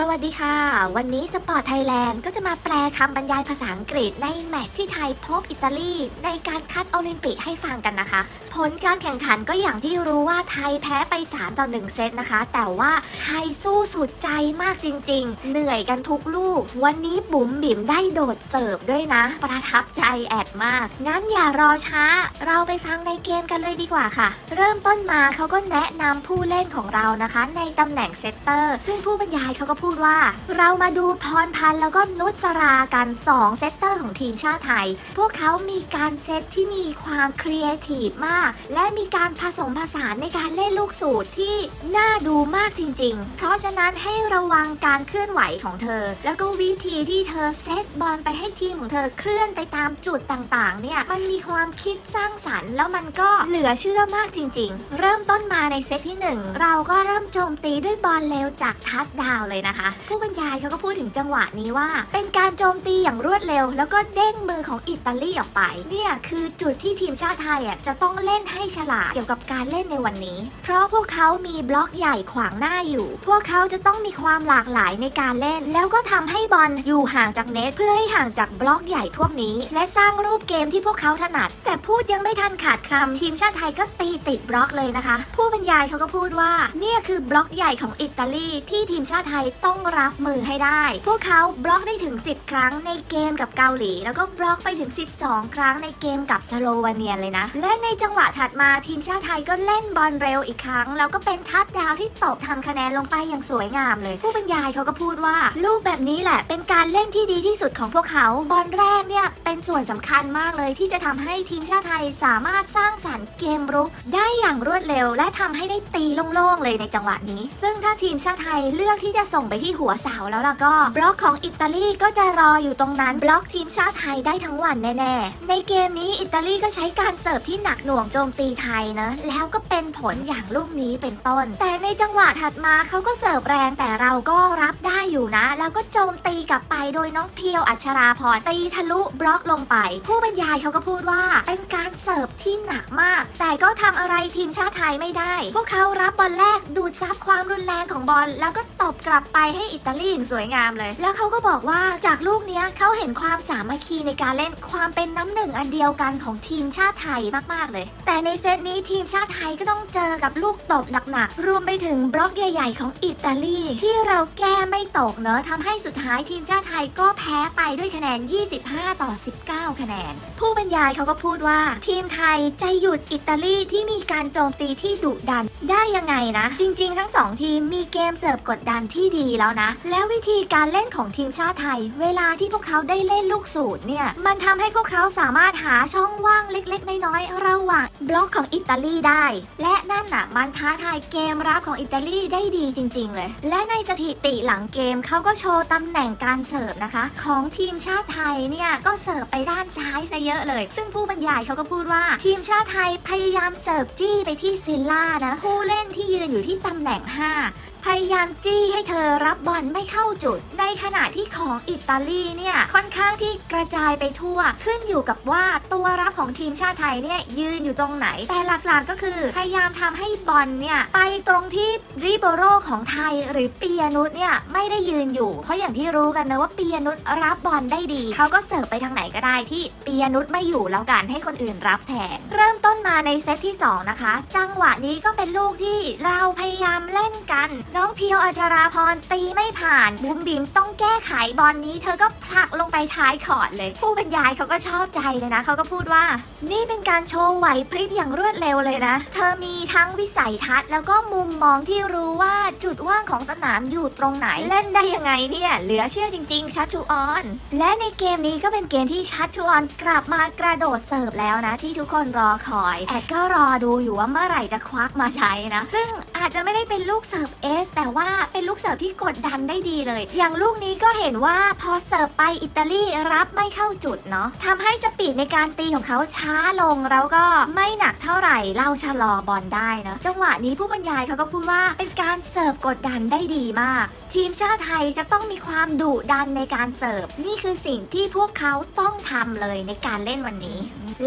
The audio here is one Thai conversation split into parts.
สวัสดีค่ะ วันนี้สปอร์ตไทยแลนด์ก็จะมาแปลคำบรรยายภาษาอังกฤษในแมตช์ที่ไทยพบอิตาลี ในการคัดโอลิมปิกให้ฟังกันนะคะ ผลการแข่งขันก็อย่างที่รู้ว่าไทยแพ้ไป 3 ต่อ 1 เซตนะคะ แต่ว่าไทยสู้สุดใจมากจริง ๆ เหนื่อยกันทุกลูก วันนี้บุ๋มบิ๋มได้โดดเสิร์ฟด้วยนะ ประทับใจแอดมาก งั้นอย่ารอช้า เราไปฟังในเกมกันเลยดีกว่าค่ะ เริ่มต้นมาเขาก็แนะนำผู้เล่นของเรานะคะ ในตำแหน่งเซตเตอร์ ซึ่งผู้บรรยายเขาก็พูดว่า เรามาดูพรพันธ์แล้วก็นุสรากัน 2 เซตเตอร์ของทีมชาติไทย พวกเขามีการเซตที่มีความครีเอทีฟมาก และมีการผสมผสานในการเล่นลูกสูตรที่น่าดูมากจริง ๆ เพราะฉะนั้นให้ระวังการเคลื่อนไหวของเธอ แล้วก็วิธีที่เธอเซตบอลไปให้ทีมของเธอเคลื่อนไปตามจุดต่างๆ เนี่ยมันมีความคิดสร้างสรรค์ แล้วมันก็เหลือเชื่อมากจริง ๆ เริ่มต้นมาในเซตที่ 1 เราก็เริ่มโจมตีด้วยบอลเร็วจากทัชดาวเลยนะคะผู้บรรยายเขาก็พูดถึงจังหวะนี้ว่า เป็นการโจมตีอย่างรวดเร็ว แล้วก็เด้งมือของอิตาลีออกไป เนี่ยคือจุดที่ทีมชาติไทยอะจะต้องเล่นให้ฉลาดเกี่ยวกับการเล่นในวันนี้ เพราะพวกเขามีบล็อกใหญ่ขวางหน้าอยู่ พวกเขาจะต้องมีความหลากหลายในการเล่น แล้วก็ทำให้บอลอยู่ห่างจากเน็ตเพื่อให้ห่างจากบล็อกใหญ่พวกนี้ และสร้างรูปเกมที่พวกเขาถนัด แต่พูดยังไม่ทันขาดคำทีมชาติไทยก็ตีติดบล็อกเลยนะคะ ผู้บรรยายเขาก็พูดว่า เนี่ยคือบล็อกใหญ่ของอิตาลีที่ทีมชาติไทยต้องรับมือให้ได้ พวกเขาบล็อกได้ถึง 10 ครั้งในเกมกับเกาหลี แล้วก็บล็อกไปถึง 12 ครั้งในเกมกับสโลวาเนียเลยนะ และในจังหวะถัดมาทีมชาติไทยก็เล่นบอลเร็วอีกครั้ง แล้วก็เป็นทัดดาวที่ตบทำคะแนนลงไปอย่างสวยงามเลย ผู้บรรยายเขาก็พูดว่า ลูกแบบนี้แหละ เป็นการเล่นที่ดีที่สุดของพวกเขาบอลแรกเนี่ยเป็นส่วนสำคัญมากเลยที่จะทำให้ทีมชาติไทยสามารถสร้างสรรค์เกมรุกได้อย่างรวดเร็ว และทำให้ได้ตีโล่งๆเลยในจังหวะนี้ ซึ่งถ้าทีมชาติไทยเลือกที่จะส่งไปที่หัวเสาแล้วล่ะก็ บล็อกของอิตาลีก็จะรออยู่ตรงนั้น บล็อกทีมชาติไทยได้ทั้งวันแน่ๆ ในเกมนี้อิตาลีก็ใช้การเสิร์ฟที่หนักหน่วงโจมตีไทยนะ แล้วก็เป็นผลอย่างลูกนี้เป็นต้น แต่ในจังหวะถัดมาเขาก็เสิร์ฟแรงแต่เราก็รับได้อยู่นะ แล้วก็โจมตีกลับไปโดยน้องเพียวอัชราพรตีทะลุบล็อกลงไป ผู้บรรยายเขาก็พูดว่าเป็นการเสิร์ฟที่หนักมาก แต่ก็ทำอะไรทีมชาติไทยไม่ได้ พวกเขารับบอลแรกดูดซับความรุนแรงของบอลแล้วก็ บกลับไปให้อิตาลีอย่างสวยงามเลย แล้วเขาก็บอกว่าจากลูกเนี้ยเขาเห็นความสามัคคีในการเล่นความเป็นน้ำหนึ่งอันเดียวกันของทีมชาติไทยมากๆเลย แต่ในเซตนี้ทีมชาติไทยก็ต้องเจอกับลูกตบหนักๆ รวมไปถึงบล็อกใหญ่ ๆ ของอิตาลีที่เราแก้ไม่ตกเนอะทำให้สุดท้ายทีมชาติไทยก็แพ้ไปด้วยคะแนน 25 ต่อ 19 คะแนน ผู้บรรยายเขาก็พูดว่า ทีมไทยจะหยุดอิตาลีที่มีการโจมตีที่ดุดันได้ยังไงนะ จริง ๆ ทั้งสองทีมมีเกมเสิร์ฟกดดันที่ดีแล้วนะ แล้ววิธีการเล่นของทีมชาติไทย เวลาที่พวกเขาได้เล่นลูกสูตรเนี่ย มันทำให้พวกเขาสามารถหาช่องว่างเล็กๆ น้อยๆระหว่างบล็อกของอิตาลีได้ และนั่นน่ะมันท้าทายเกมรับของอิตาลีได้ดีจริง ๆ เลย และในสถิติหลังเกมเขาก็โชว์ตำแหน่งการเสิร์ฟนะคะ ของทีมชาติไทยเนี่ยก็เสิร์ฟไปด้านซ้ายซะเยอะเลย ซึ่งผู้บรรยายเขาก็พูดว่า ทีมชาติไทยพยายามเสิร์ฟจี้ไปที่ซิลล่านะผู้เล่นที่ยืนอยู่ที่ตำแหน่ง 5 พยายามจี้ให้เธอรับบอลไม่เข้าจุด ในขณะที่ของอิตาลีเนี่ยค่อนข้างที่กระจายไปทั่ว ขึ้นอยู่กับว่าตัวรับของทีมชาติไทยเนี่ยยืนอยู่ตรงไหน แต่หลักๆก็คือพยายามทำให้บอลเนี่ยไปตรงที่ริโบโรของไทยหรือปียนุชเนี่ยไม่ได้ยืนอยู่ เพราะอย่างที่รู้กันนะว่าปียนุชรับบอลได้ดี เขาก็เสิร์ฟไปทางไหนก็ได้ที่ปียนุชไม่อยู่แล้วกันให้คนอื่นรับแทน เริ่มต้นมาในเซตที่ 2 นะคะ จังหวะนี้ก็เป็นลูกที่เราพยายามเล่นกันน้องเพียวอัชราพรตีไม่ผ่านบุมบิมต้องแก้ไขบอลนี้ เธอก็ผลักลงไปท้ายขอดเลย ผู้บรรยายเขาก็ชอบใจเลยนะเขาก็พูดว่า นี่เป็นการโชว์ไหวพริบอย่างรวดเร็วเลยนะ เธอมีทั้งวิสัยทัศน์แล้วก็มุมมองที่รู้ว่าจุดว่างของสนามอยู่ตรงไหนเล่นได้ยังไงเนี่ยเหลือเชื่อจริง ๆ ชัชชูออน และในเกมนี้ก็เป็นเกมที่ชัชชูออนกลับมากระโดดเสิร์ฟแล้วนะ ที่ทุกคนรอคอยแอดก็รอดูอยู่ว่าเมื่อไหร่จะควักมาใช้นะ ซึ่งอาจจะไม่ได้เป็นลูกเสิร์ฟเอสแต่ว่าเป็นลูกเสิร์ฟที่กดดันได้ดีเลย อย่างลูกนี้ก็เห็นว่าพอเสิร์ฟไปอิตาลีรับไม่เข้าจุดเนาะทำให้สปีดในการตีของเขาช้าลงแล้วก็ไม่หนักเท่าไหร่เราชะลอบอลได้นะจังหวะนี้ผู้บรรยายเขาก็พูดว่าเป็นการเสิร์ฟกดดันได้ดีมาก ทีมชาติไทยจะต้องมีความดุดันในการเสิร์ฟ นี่คือสิ่งที่พวกเขาต้องทำเลยในการเล่นวันนี้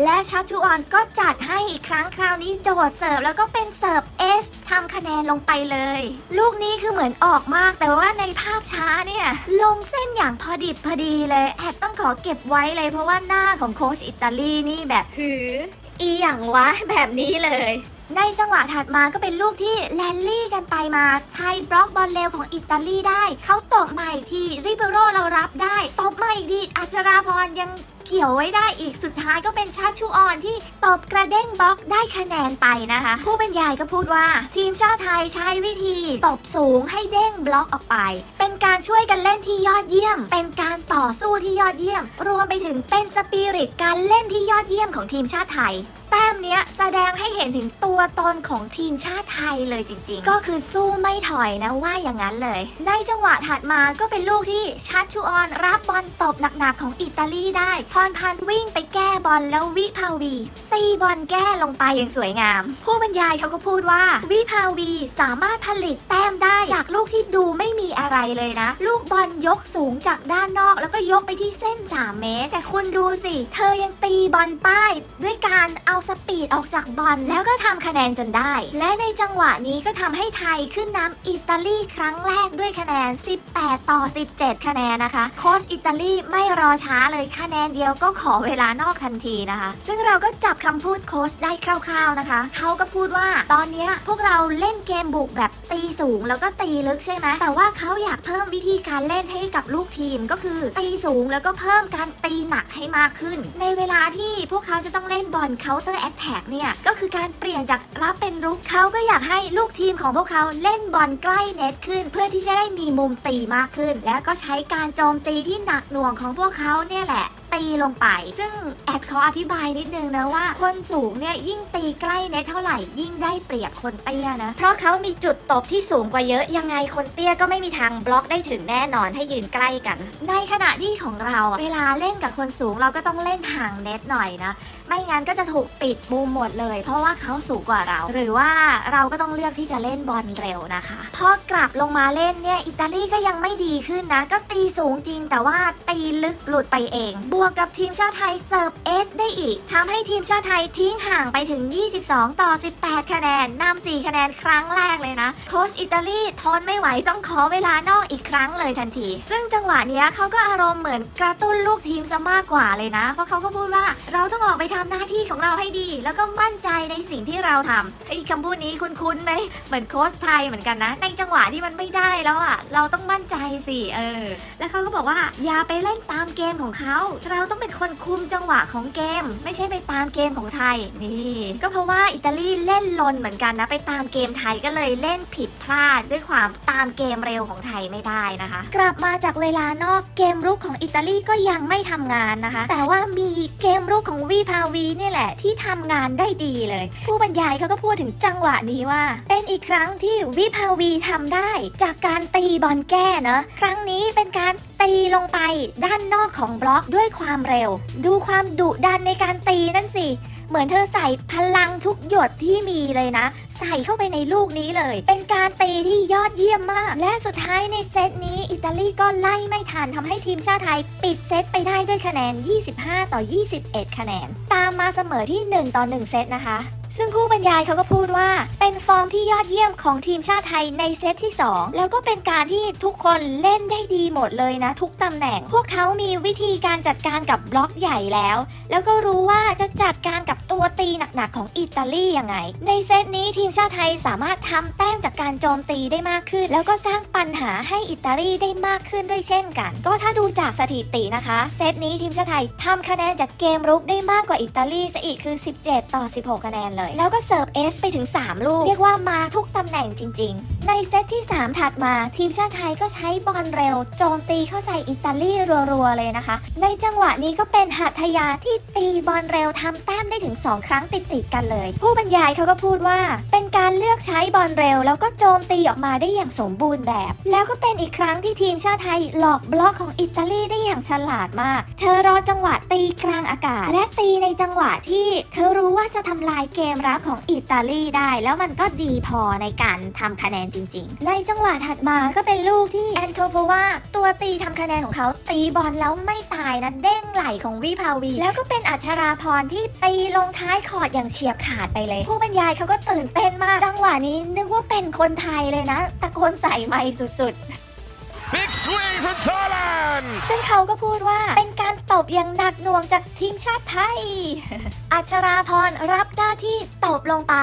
และชัชชุออนก็จัดให้อีกครั้งคราวนี้โดดเสิร์ฟแล้วก็เป็นเสิร์ฟเอส ทำคะแนนลงไปเลยลลูกนี้คือเหมือนออกมาก แต่ว่าในภาพช้าเนี่ย ลงเส้นอย่างพอดิบพอดีเลยแอดต้องขอเก็บไว้เลยเพราะว่าหน้าของโค้ชอิตาลีนี่แบบหือ อีหยังวะแบบนี้เลย ในจังหวะถัดมาก็เป็นลูกที่แลนลี่กันไปมา ไทยบล็อกบอลเร็วของอิตาลีได้ เขาตบมาอีกทีริเบโรเรารับได้ ตบมาอีกทีอัจราพรยังเกี่ยวไว้ได้อีกสุดท้ายก็เป็นชาติชูออนที่ตบกระเด้งบล็อกได้คะแนนไปนะคะ ผู้บรรยายก็พูดว่า ทีมชาติไทยใช้วิธีตบสูงให้เด้งบล็อกออกไป เป็นการช่วยกันเล่นที่ยอดเยี่ยม เป็นการต่อสู้ที่ยอดเยี่ยม รวมไปถึงเป็นสปิริตการเล่นที่ยอดเยี่ยมของทีมชาติไทย ต้มเนี้ยแสดงให้เห็นถึงตัวตนของทีมชาติไทยเลยจริงๆ ก็คือสู้ไม่ถอยนะว่าอย่างนั้นเลย ในจังหวะถัดมาก็เป็นลูกที่ชัดชูออนรับบอลตบหนักๆของอิตาลีได้ พรพันธ์วิ่งไปแก้บอลแล้ววิภาวี ตีบอลแก้ลงไปอย่างสวยงาม ผู้บรรยายเขาก็พูดว่า วิภาวีสามารถผลิตแต้มได้จากลูกที่ดูไม่มีอะไรเลยนะ ลูกบอลยกสูงจากด้านนอก แล้วก็ยกไปที่เส้น 3 เมตร แต่คุณดูสิ เธอยังตีบอลป้าย ด้วยการเอาสปีดออกจากบอลแล้วก็ทำคะแนนจนได้ และในจังหวะนี้ก็ทำให้ไทยขึ้นนำอิตาลีครั้งแรกด้วยคะแนน 18 ต่อ 17 คะแนนนะคะ โค้ชอิตาลีไม่รอช้าเลยคะแนนเดียวก็ขอเวลานอกทันทีนะคะ ซึ่งเราก็จับคำพูดโค้ชได้คร่าว ๆนะคะ เขาก็พูดว่าตอนนี้พวกเราเล่นเกมบุกแบบตีสูงแล้วก็ตีลึกใช่ไหมแต่ว่าเขาอยากเพิ่มวิธีการเล่นให้กับลูกทีมก็คือตีสูงแล้วก็เพิ่มการตีหนักให้มากขึ้น ในเวลาที่พวกเขาจะต้องเล่นบอลเขา counter attack เนี่ยก็คือการเปลี่ยนจากรับเป็นรุกเขาก็อยากให้ลูกทีมของพวกเขาเล่นบอลใกล้เน็ตขึ้น เพื่อที่จะได้มีมุมตีมากขึ้น แล้วก็ใช้การโจมตีที่หนักหน่วงของพวกเขาเนี่ยแหละ ตีลงไป ซึ่งแอดขออธิบายนิดนึงนะว่า คนสูงเนี่ยยิ่งตีใกล้เน็ตเท่าไหร่ยิ่งได้เปรียบคนเตี้ยนะ เพราะเขามีจุดตบที่สูงกว่าเยอะยังไงคนเตี้ยก็ไม่มีทางบล็อกได้ถึงแน่นอนให้ยืนใกล้กัน ในขณะที่ของเราเวลาเล่นกับคนสูงเราก็ต้องเล่นห่างเน็ตหน่อยนะ ไม่งั้นก็จะถูกปิดมุมหมดเลย เพราะว่าเขาสูงกว่าเรา หรือว่าเราก็ต้องเลือกที่จะเล่นบอลเร็วนะคะพอกลับลงมาเล่นเนี่ยอิตาลีก็ยังไม่ดีขึ้นนะ ก็ตีสูงจริงแต่ว่าตีลึกหลุดไปเองบวกกับทีมชาติไทยเสิร์ฟเอสได้อีกทำให้ทีมชาติไทยทิ้งห่างไปถึง 22 ต่อ 18 คะแนนนำ4คะแนนครั้งแรกเลยนะ โค้ชอิตาลีทนไม่ไหวต้องขอเวลานอกอีกครั้งเลยทันที ซึ่งจังหวะเนี้ยเขาก็อารมณ์เหมือนกระตุ้นลูกทีมซะมากกว่าเลยนะ เพราะเขาก็พูดว่าเราต้องออกไปทำหน้าที่ของเราให้ดี แล้วก็มั่นใจในสิ่งที่เราทำไอ้คำพูดนี้คุ้นๆไหมเหมือนโค้ชไทยเหมือนกันนะ ในจังหวะที่มันไม่ได้แล้วอะเราต้องมั่นใจสิเออ แล้วเขาก็บอกว่าอย่าไปเล่นตามเกมของเขาเราต้องเป็นคนคุมจังหวะของเกม ไม่ใช่ไปตามเกมของไทยนี่ก็เพราะว่าอิตาลีเล่นลนเหมือนกันนะ ไปตามเกมไทยก็เลยเล่นผิดพลาดด้วยความตามเกมเร็วของไทยไม่ได้นะคะ กลับมาจากเวลานอกเกมรุกของอิตาลีก็ยังไม่ทำงานนะคะ แต่ว่ามีเกม รุกของวีพาวีนี่แหละที่ทำงานได้ดีเลย ผู้บรรยายเขาก็พูดถึงจังหวะนี้ว่า เป็นอีกครั้งที่วิภาวีทำได้ จากการตีบอลแก้เนะครั้งนี้เป็นการตีลงไปด้านนอกของบล็อกด้วยความเร็ว ดูความดุดันในการตีนั่นสิเหมือนเธอใส่พลังทุกหยดที่มีเลยนะ ใส่เข้าไปในลูกนี้เลย เป็นการตีที่ยอดเยี่ยมมาก และสุดท้ายในเซตนี้ อิตาลีก็ไล่ไม่ทันทำให้ทีมชาติไทย ปิดเซตไปได้ด้วยคะแนน 25 ต่อ 21 คะแนน ตามมาเสมอที่ 1 ต่อ 1 เซตนะคะ ซึ่งผู้บรรยายเขาก็พูดว่าเป็นฟอร์มที่ยอดเยี่ยมของทีมชาติไทยในเซตที่ 2 แล้วก็เป็นการที่ทุกคนเล่นได้ดีหมดเลยนะ ทุกตำแหน่ง พวกเขามีวิธีการจัดการกับบล็อกใหญ่แล้ว แล้วก็รู้ว่าจะจัดการกับตัวตีหนักๆของอิตาลียังไง ในเซตนี้ทีมชาติไทยสามารถทำแต้มจากการโจมตีได้มากขึ้น แล้วก็สร้างปัญหาให้อิตาลีได้มากขึ้นด้วยเช่นกัน ก็ถ้าดูจากสถิตินะคะ เซตนี้ทีมชาติไทยทำคะแนนจากเกมรุกได้มากกว่าอิตาลีซะอีกคือ 17 ต่อ 16 คะแนนเลย แล้วก็เสิร์ฟเอสไปถึง 3 ลูก เรียกว่ามาทุกตำแหน่งจริง ๆ ในเซตที่ 3 ถัดมาทีมชาติไทยก็ใช้บอลเร็ว โจมตีเข้าใส่อิตาลีรัวๆเลยนะคะ ในจังหวะนี้ก็เป็นหัตถยาที่ตีบอลเร็วทำแต้มได้ถึง 2 ครั้งติดๆกันเลย ผู้บรรยายเขาก็พูดว่าเป็นเป็นการเลือกใช้บอลเร็ว แล้วก็โจมตีออกมาได้อย่างสมบูรณ์แบบ แล้วก็เป็นอีกครั้งที่ทีมชาติไทยหลอกบล็อกของอิตาลีได้อย่างฉลาดมาก เธอรอจังหวะตีกลางอากาศ และตีในจังหวะที่เธอรู้ว่าจะทำลายเกมรับของอิตาลีได้ แล้วมันก็ดีพอในการทำคะแนนจริง ๆ ในจังหวะถัดมาก็เป็นลูกที่แอนโทโพวาตัวตีทำคะแนนของเขาตีบอลแล้วไม่ตายนะเด้งไหลของวิภาวี แล้วก็เป็นอัชราพรที่ตีลงท้ายคอดอย่างเฉียบขาดไปเลย ผู้บรรยายเขาก็ตื่นเต้นนมาก จังหวะนี้นึกว่าเป็นคนไทยเลยนะ ตะโกนใส่ไมค์สุด Big swing from Thailand. ๆซึ่งเขาก็พูดว่าเป็นการตบอย่างหนักหน่วงจากทีมชาติไทย อัชราพรรับหน้าที่ตบลงไป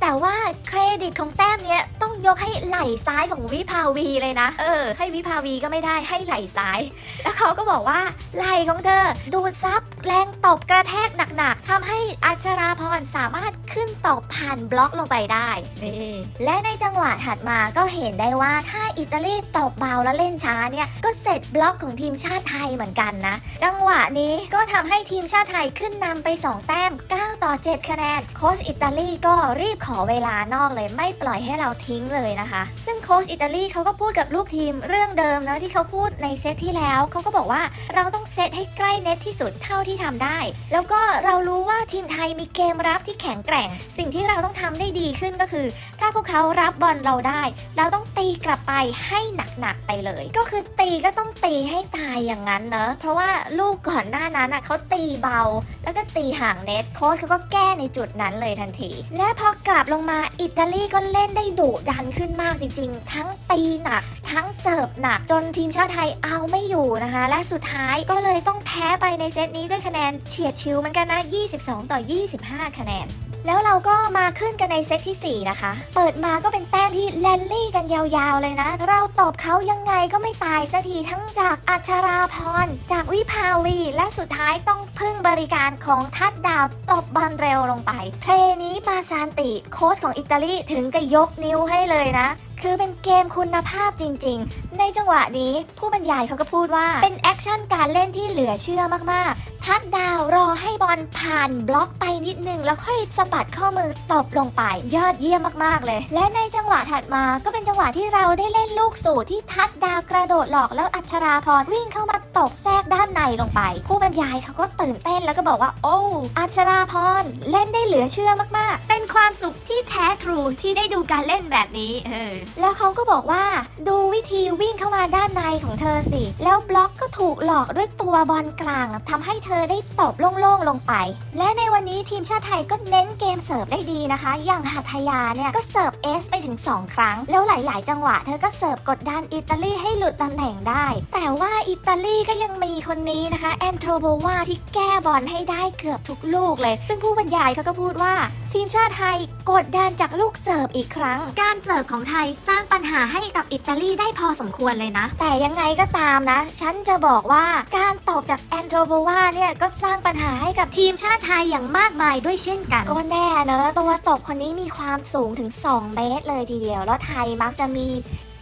แต่ว่าเครดิตของแต้มเนี้ยต้องยกให้ไหล่ซ้ายของวิภาวีเลยนะ เออ ให้วิภาวีก็ไม่ได้ให้ไหล่ซ้าย แล้วเขาก็บอกว่าไหล่ของเธอ ดูดซับ แรงตบกระแทกหนักๆทำให้อัชราพรสามารถขึ้นตบผ่านบล็อกลงไปได้นี่และในจังหวะถัดมาก็เห็นได้ว่าถ้าอิตาลีตบเบาและเล่นช้าเนี่ยก็เสร็จบล็อกของทีมชาติไทยเหมือนกันนะ จังหวะนี้ก็ทำให้ทีมชาติไทยขึ้นนำไป 2 แต้ม 9 ต่อ 7 คะแนน โค้ชอิตาลีก็รีบขอเวลานอกเลยไม่ปล่อยให้เราทิ้งเลยนะคะ ซึ่งโค้ชอิตาลีเขาก็พูดกับลูกทีมเรื่องเดิมนะที่เขาพูดในเซตที่แล้วเขาก็บอกว่าเราต้องเซตให้ใกล้เน็ตที่สุดเท่าที่ทำได้ แล้วก็เรารู้ว่าทีมไทยมีเกมรับที่แข็งแกร่ง สิ่งที่เราต้องทำได้ดีขึ้นก็คือ ถ้าพวกเขารับบอลเราได้ เราต้องตีกลับไปให้หนักๆไปเลย ก็คือตีก็ต้องตีให้ตายอย่างนั้นเนอะเพราะว่าลูกก่อนหน้านั้นอะเขาตีเบา แล้วก็ตีห่างเน็ตโค้ชเขาก็แก้ในจุดนั้นเลยทันที และพอกลับลงมาอิตาลีก็เล่นได้ดุดันขึ้นมากจริง ๆ ทั้งตีหนัก ทั้งเสิร์ฟหนักจนทีมชาติไทยเอาไม่อยู่นะคะ และสุดท้ายก็เลยต้องแพ้ไปในเซตนี้ด้วยคะแนนเฉียดชิวเหมือนกันนะ 22 ต่อ 25 คะแนนแล้วเราก็มาขึ้นกันในเซตที่ 4 นะคะ เปิดมาก็เป็นแต้มที่แลนลี่กันยาวๆเลยนะ เราตอบเขายังไงก็ไม่ตายสักทีทั้งจากอัชราพร จากวิภาวี และสุดท้ายต้องพึ่งบริการของทัดดาวตบบอลเร็วลงไป เพลนี้มาซานติ โค้ชของอิตาลีถึงกับยกนิ้วให้เลยนะ คือเป็นเกมคุณภาพจริง ๆ ในจังหวะนี้ผู้บรรยายเขาก็พูดว่าเป็นแอคชั่นการเล่นที่เหลือเชื่อมากๆ ทัดดาวรอให้บอลผ่านบล็อกไปนิดนึง แล้วค่อยสะบัดข้อมือตบลงไป ยอดเยี่ยมมากๆเลย และในจังหวะถัดมาก็เป็นจังหวะที่เราได้เล่นลูกสูตรที่ทัดดาวกระโดดหลอกแล้วอัชราพรวิ่งเข้ามาตบแทรกด้านในลงไป ผู้บรรยายเขาก็ตื่นเต้นแล้วก็บอกว่า โอ้อัชราพรเล่นได้เหลือเชื่อมากๆ เป็นความสุขที่แท้ทรูที่ได้ดูการเล่นแบบนี้เออแล้วเขาก็บอกว่าดูวิธีวิ่งเข้ามาด้านในของเธอสิ แล้วบล็อกก็ถูกหลอกด้วยตัวบอลกลางทำให้เธออได้ตบโล่งๆลงไป และในวันนี้ทีมชาติไทยก็เน้นเกมเสิร์ฟได้ดีนะคะ อย่างหัตยาเนี่ยก็เสิร์ฟเอสไปถึง 2 ครั้ง แล้วหลาย ๆ จังหวะเธอก็เสิร์ฟกดดันอิตาลีให้หลุดตำแหน่งได้ แต่ว่าอิตาลีก็ยังมีคนนี้นะคะแอนโทรโบวาที่แก้บอลให้ได้เกือบทุกลูกเลย ซึ่งผู้บรรยายเขาก็พูดว่า ทีมชาติไทยกดดันจากลูกเสิร์ฟอีกครั้ง การเสิร์ฟของไทยสร้างปัญหาให้กับอิตาลีได้พอสมควรเลยนะ แต่ยังไงก็ตามนะ ฉันจะบอกว่าการตบจากแอนโดรโบวาเนี่ยก็สร้างปัญหาให้กับทีมชาติไทยอย่างมากมายด้วยเช่นกัน ก็แน่เนอะตัวตบคนนี้มีความสูงถึง 2 เมตรเลยทีเดียว แล้วไทยมักจะมี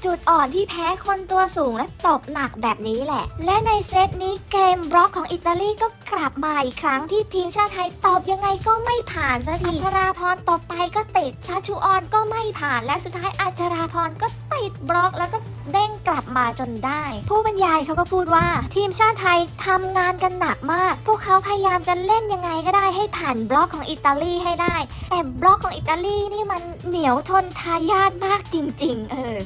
จุดอ่อนที่แพ้คนตัวสูงและตบหนักแบบนี้แหละ และในเซตนี้เกมบล็อกของอิตาลีก็กลับมาอีกครั้งที่ทีมชาติไทยตบยังไงก็ไม่ผ่านสักทีอัชราพรตบไปก็ติดชาชูออนก็ไม่ผ่าน และสุดท้ายอัชราพรก็ติดบล็อกแล้วก็เด้งกลับมาจนได้ ผู้บรรยายเขาก็พูดว่า ทีมชาติไทยทำงานกันหนักมาก พวกเขาพยายามจะเล่นยังไงก็ได้ให้ผ่านบล็อกของอิตาลีให้ได้ แต่บล็อกของอิตาลีนี่มันเหนียวทนทายาทมากจริง ๆ เออ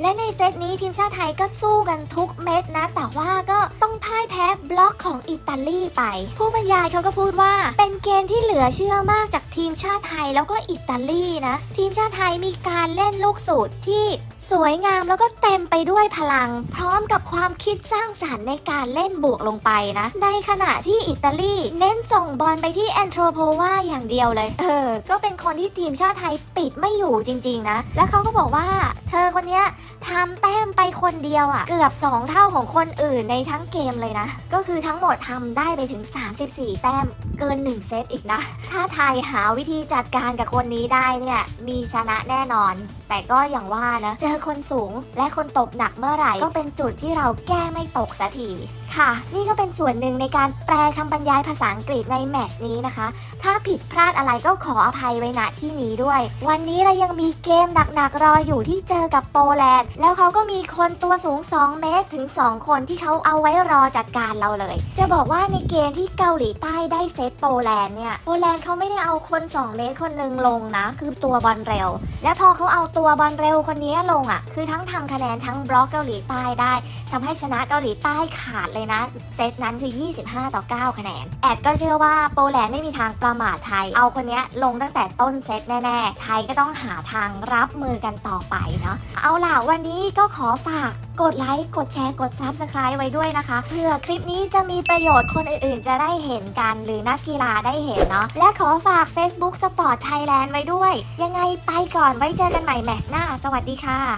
และในเซตนี้ทีมชาติไทยก็สู้กันทุกเม็ดนะ แต่ว่าก็ต้องพ่ายแพ้บล็อกของอิตาลีไป ผู้บรรยายเขาก็พูดว่า เป็นเกมที่เหลือเชื่อมากจากทีมชาติไทยแล้วก็อิตาลีนะ ทีมชาติไทยมีการเล่นลูกสูตรที่สวยงามแล้วก็เต็มไปด้วยพลัง พร้อมกับความคิดสร้างสรรค์ในการเล่นบวกลงไปนะ ในขณะที่อิตาลีเน้นส่งบอลไปที่แอนโทรโพวาอย่างเดียวเลย เออ ก็เป็นคนที่ทีมชาติไทยปิดไม่อยู่จริง ๆ นะ และเขาก็บอกว่า เธอคนเนี้ย ทำแต้มไปคนเดียวอะ่ะ เกือบ 2 เท่าของคนอื่นในทั้งเกมเลยนะ ก็คือทั้งหมดทำได้ไปถึง 34 แต้มเกิน 1 เซตอีกนะ ถ้าไทยหาวิธีจัดการกับคนนี้ได้เนี่ยมีชนะแน่นอน แต่ก็อย่างว่านะ เจอคนสูงและคนตบหนักเมื่อไหร่ ก็เป็นจุดที่เราแก้ไม่ตกสักทีค่ะ นี่ก็เป็นส่วนหนึ่งในการแปลคำบรรยายภาษาอังกฤษในแมชนี้นะคะ ถ้าผิดพลาดอะไรก็ขออภัยไว้ณที่นี้ด้วย วันนี้เรายังมีเกมหนักๆรออยู่ที่เจอกับโปแลนด์แล้วเขาก็มีคนตัวสูง 2 เมตรถึง 2 คนที่เขาเอาไว้รอจัดการเราเลย จะบอกว่าในเกมที่เกาหลีใต้ได้เซตโปแลนด์เนี่ย โปแลนด์เขาไม่ได้เอาคน 2 เมตรคนหนึ่งลงนะ คือตัวบอลเร็ว และพอเขาเอาตัวบอลเร็วคนนี้ลงอะ คือทั้งทำคะแนนทั้งบล็อกเกาหลีใต้ได้ทำให้ชนะเกาหลีใต้ขาดเลยนะ เซตนั้นคือ 25 ต่อ 9 คะแนน แอดก็เชื่อว่าโปแลนด์ไม่มีทางประมาทไทย เอาคนนี้ลงตั้งแต่ต้นเซตแน่ๆ ไทยก็ต้องหาทางรับมือกันต่อไปเนาะ เอาล่ะวันนี้ก็ขอฝากกดไลค์กดแชร์กด Subscribe ไว้ด้วยนะคะ เพื่อคลิปนี้จะมีประโยชน์คนอื่นๆ จะได้เห็นกัน หรือนักกีฬาได้เห็นเนาะและขอฝาก Facebook Sport Thailand ไว้ด้วย ยังไงไปก่อนไว้เจอกันใหม่แมชหน้า สวัสดีค่ะ